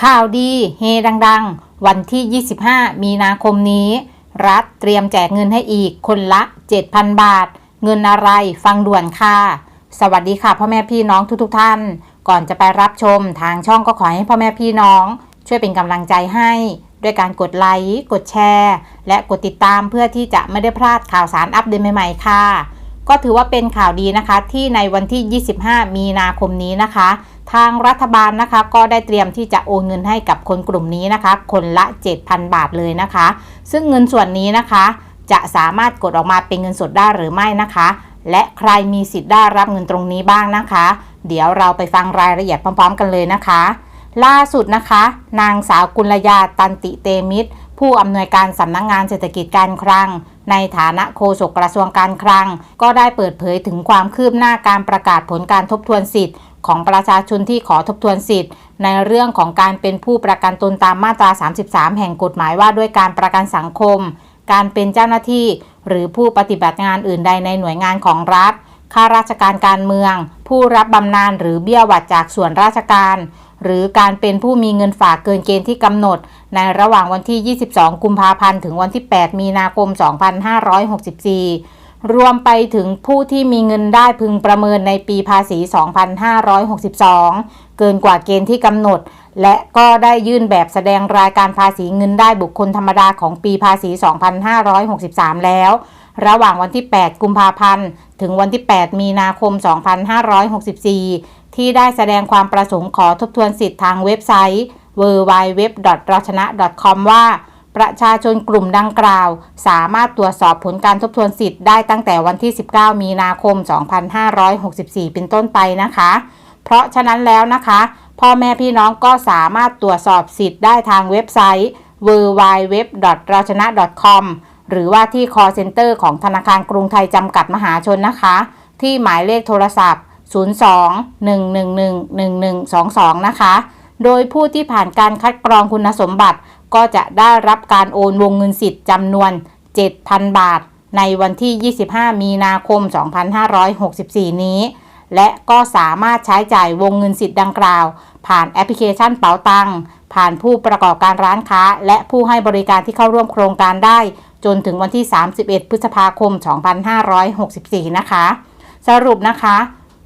ข่าวดีเฮดังๆ วันที่ 25 มีนาคมนี้ รัฐเตรียมแจกเงินให้อีกคนละ 7,000 บาท เงินอะไรฟังด่วนค่ะ สวัสดีค่ะพ่อแม่พี่น้องทุกๆทท่าน ก่อนจะไปรับชมทางช่องก็ขอให้พ่อแม่พี่น้อง ช่วยเป็นกำลังใจให้ ด้วยการกดไลค์ กดแชร์ และกดติดตามเพื่อที่จะไม่ได้พลาดข่าวสารอัปเดตใหม่ๆค่ะ ก็ถือว่าเป็นข่าวดีนะคะที่ในวันที่ 25 มีนาคมนี้นะคะ ทางรัฐบาลนะคะ ก็ได้เตรียมที่จะโอนเงินให้กับคนกลุ่มนี้นะคะ คนละ 7,000 บาทเลยนะคะ ซึ่งเงินส่วนนี้นะคะ จะสามารถกดออกมาเป็นเงินสดได้หรือไม่นะคะ และใครมีสิทธิ์ได้รับเงินตรงนี้บ้างนะคะ เดี๋ยวเราไปฟังรายละเอียดพร้อม ๆ กันเลยนะคะ ล่าสุดนะคะ นางสาวกุลยาตันติเตมิตร ผู้อำนวยการสำนักงงานเศรษฐกิจการคลัง ในฐานะโฆษกกระทรวงการคลัง ก็ได้เปิดเผยถึงความคืบหน้าการประกาศผลการทบทวนสิทธิ์ ของประชาชนที่ขอทบทวนสิทธิ์ ในเรื่องของการเป็นผู้ประกันตนตามมาตรา 33 แห่งกฎหมายว่าด้วยการประกันสังคม การเป็นเจ้าหน้าที่ หรือผู้ปฏิบัติงานอื่นใดในหน่วยงานของรัฐข้าราชการการเมือง ผู้รับบำนาญหรือเบี้ยหวัดจากส่วนราชการ หรือการเป็นผู้มีเงินฝากเกินเกณฑ์ที่กำหนด ในระหว่างวันที่ 22 กุมภาพันธ์ ถึงวันที่ 8 มีนาคม 2564 รวมไปถึงผู้ที่มีเงินได้พึงประเมินในปีภาษี 2562 เกินกว่าเกณฑ์ที่กำหนด และก็ได้ยื่นแบบแสดงรายการภาษีเงินได้บุคคลธรรมดาของปีภาษี 2563 แล้วระหว่างวันที่ 8 กุมภาพันธ์ ถึงวันที่ 8 มีนาคม 2564 ที่ได้แสดงความประสงค์ขอทบทวนสิทธิ์ทางเว็บไซต์ www.rachana.com ว่า ประชาชนกลุ่มดังกล่าว สามารถตรวจสอบผลการทบทวนสิทธิ์ได้ตั้งแต่วันที่ 19 มีนาคม 2564 เป็นต้นไปนะคะ เพราะฉะนั้นแล้วนะคะ พ่อแม่พี่น้องก็สามารถตรวจสอบสิทธิ์ได้ทางเว็บไซต์ www.rachana.com หรือว่าที่ call center ของธนาคารกรุงไทยจำกัดมหาชนนะคะ ที่หมายเลขโทรศัพท์ 02-111-1122 นะคะ โดยผู้ที่ผ่านการคัดกรองคุณสมบัติ ก็จะได้รับการโอนวงเงินสิทธิ์จำนวน 7,000 บาท ในวันที่ 25 มีนาคม 2564 นี้ และก็สามารถใช้จ่ายวงเงินสิทธิ์ดังกล่าว ผ่านแอปพลิเคชันเป๋าตังผ่านผู้ประกอบการร้านค้า และผู้ให้บริการที่เข้าร่วมโครงการได้ จนถึงวันที่ 31 พฤษภาคม 2564 นะคะ สรุปนะคะ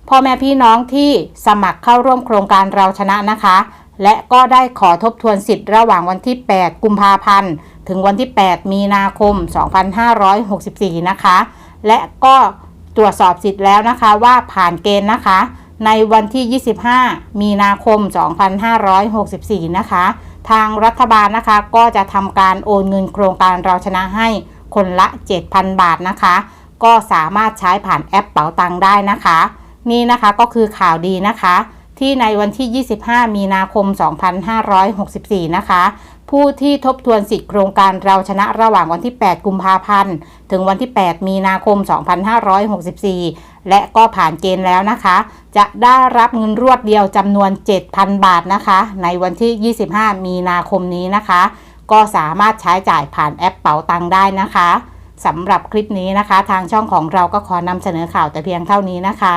พ่อแม่พี่น้องที่สมัครเข้าร่วมโครงการเราชนะนะคะ และก็ได้ขอทบทวนสิทธิ์ระหว่างวันที่ 8 กุมภาพันธ์ ถึงวันที่ 8 มีนาคม 2564 นะคะ และก็ตรวจสอบสิทธิ์แล้วนะคะว่าผ่านเกณฑ์นะคะ ในวันที่ 25 มีนาคม 2564 นะคะ ทางรัฐบาลนะคะก็จะทำการโอนเงินโครงการเราชนะให้คนละ 7,000 บาทนะคะ ก็สามารถใช้ผ่านแอปเป๋าตังได้นะคะ นี่นะคะก็คือข่าวดีนะคะ ที่ในวันที่ 25 มีนาคม 2564 นะคะ ผู้ที่ทบทวนสิทธิโครงการเราชนะระหว่างวันที่ 8 กุมภาพันธ์ ถึงวันที่ 8 มีนาคม 2564 และก็ผ่านเกณฑ์แล้วนะคะ จะได้รับเงินรวดเดียวจำนวน 7,000 บาทนะคะ ในวันที่ 25 มีนาคมนี้นะคะ ก็สามารถใช้จ่ายผ่านแอปเป๋าตังได้นะคะสำหรับคลิปนี้นะคะ ทางช่องของเราก็ขอนำเสนอข่าวแต่เพียงเท่านี้นะคะ